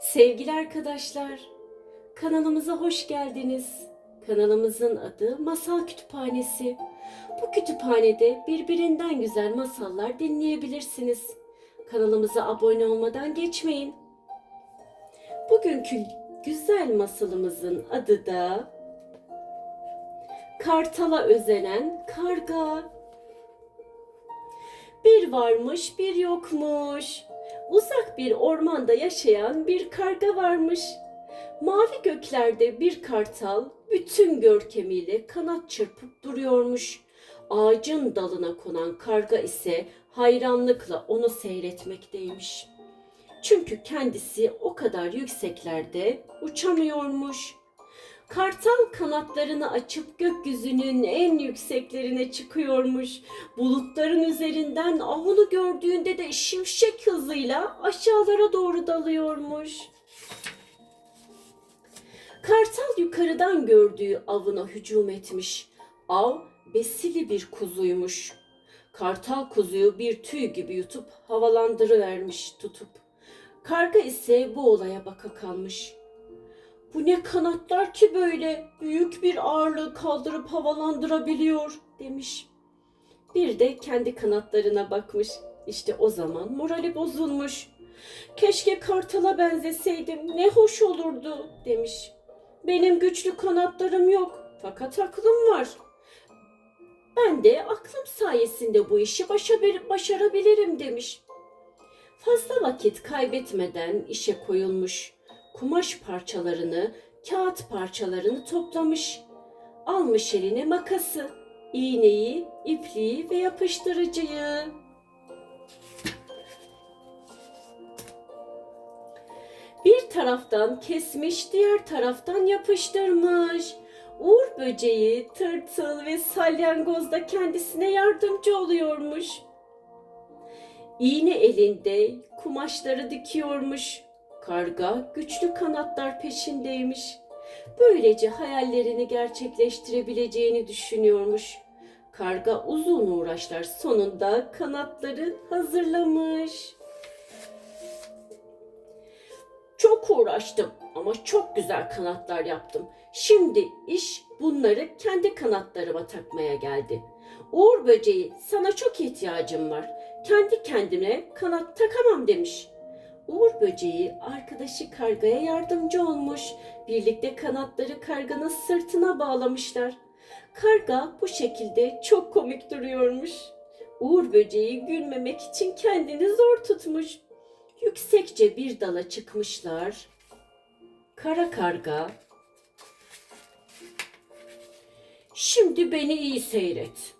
Sevgili arkadaşlar, kanalımıza hoş geldiniz. Kanalımızın adı Masal Kütüphanesi. Bu kütüphanede birbirinden güzel masallar dinleyebilirsiniz. Kanalımıza abone olmadan geçmeyin. Bugünkü güzel masalımızın adı da Kartala özenen karga. Bir varmış, bir yokmuş. Uzak bir ormanda yaşayan bir karga varmış. Mavi göklerde bir kartal bütün görkemiyle kanat çırpıp duruyormuş. Ağacın dalına konan karga ise hayranlıkla onu seyretmekteymiş. Çünkü kendisi o kadar yükseklerde uçamıyormuş. Kartal kanatlarını açıp gökyüzünün en yükseklerine çıkıyormuş. Bulutların üzerinden avını gördüğünde de şimşek hızıyla aşağılara doğru dalıyormuş. Kartal yukarıdan gördüğü avına hücum etmiş. Av besili bir kuzuymuş. Kartal kuzuyu bir tüy gibi yutup havalandırıvermiş tutup. Karga ise bu olaya baka kalmış. Bu ne kanatlar ki böyle büyük bir ağırlığı kaldırıp havalandırabiliyor demiş. Bir de kendi kanatlarına bakmış. İşte o zaman morali bozulmuş. Keşke kartala benzeseydim ne hoş olurdu demiş. Benim güçlü kanatlarım yok fakat aklım var. Ben de aklım sayesinde bu işi başa- başarabilirim demiş. Fazla vakit kaybetmeden işe koyulmuş. Kumaş parçalarını, kağıt parçalarını toplamış. Almış eline makası, iğneyi, ipliği ve yapıştırıcıyı. Bir taraftan kesmiş, diğer taraftan yapıştırmış. Uğur böceği, tırtıl ve salyangoz da kendisine yardımcı oluyormuş. İğne elinde kumaşları dikiyormuş. Karga güçlü kanatlar peşindeymiş. Böylece hayallerini gerçekleştirebileceğini düşünüyormuş. Karga uzun uğraşlar sonunda kanatları hazırlamış. Çok uğraştım ama çok güzel kanatlar yaptım. Şimdi iş bunları kendi kanatlarıma takmaya geldi. Uğur böceği sana çok ihtiyacım var. Kendi kendime kanat takamam demiş. Uğur böceği arkadaşı kargaya yardımcı olmuş. Birlikte kanatları karganın sırtına bağlamışlar. Karga bu şekilde çok komik duruyormuş. Uğur böceği gülmemek için kendini zor tutmuş. Yüksekçe bir dala çıkmışlar. Kara karga Şimdi beni iyi seyret.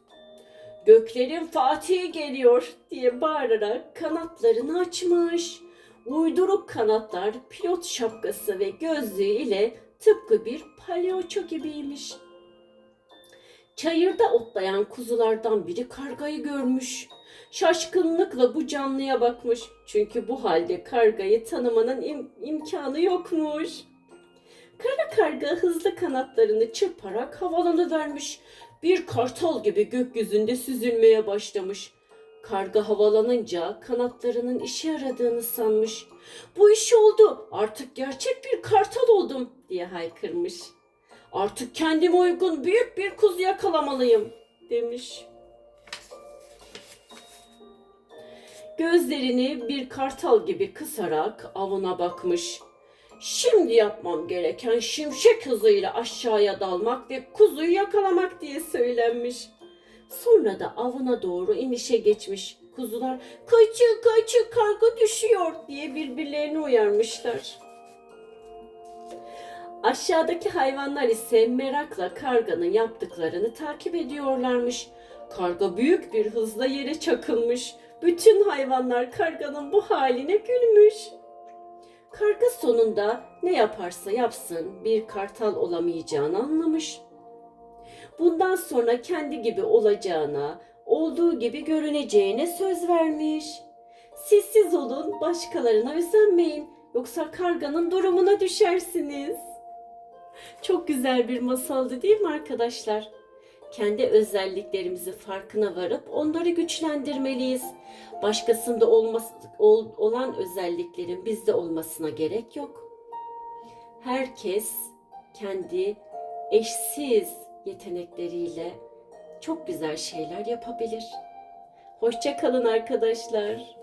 Göklerin Fatih'i geliyor diye bağırarak kanatlarını açmış. Uyduruk kanatlar, pilot şapkası ve gözlüğü ile tıpkı bir palyaço gibiymiş. Çayırda otlayan kuzulardan biri kargayı görmüş. Şaşkınlıkla bu canlıya bakmış. Çünkü bu halde kargayı tanımanın im- imkanı yokmuş. Kara karga hızlı kanatlarını çırparak havalanıvermiş. Bir kartal gibi gökyüzünde süzülmeye başlamış. Karga havalanınca kanatlarının işe yaradığını sanmış. Bu iş oldu. Artık gerçek bir kartal oldum diye haykırmış. Artık kendime uygun büyük bir kuzu yakalamalıyım demiş. Gözlerini bir kartal gibi kısarak avına bakmış. Şimdi yapmam gereken şimşek hızıyla aşağıya dalmak ve kuzuyu yakalamak diye söylenmiş. Sonra da avına doğru inişe geçmiş. Kuzular kaçı kaçı karga düşüyor diye birbirlerini uyarmışlar. Aşağıdaki hayvanlar ise merakla karganın yaptıklarını takip ediyorlarmış. Karga büyük bir hızla yere çakılmış. Bütün hayvanlar karganın bu haline gülmüş. Karga sonunda ne yaparsa yapsın bir kartal olamayacağını anlamış. Bundan sonra kendi gibi olacağına, olduğu gibi görüneceğine söz vermiş. Sessiz olun, başkalarına özenmeyin. Yoksa karganın durumuna düşersiniz. Çok güzel bir masaldı değil mi arkadaşlar? kendi özelliklerimizi farkına varıp onları güçlendirmeliyiz. Başkasında olması, ol- olan özelliklerin bizde olmasına gerek yok. Herkes kendi eşsiz yetenekleriyle çok güzel şeyler yapabilir. Hoşça kalın arkadaşlar.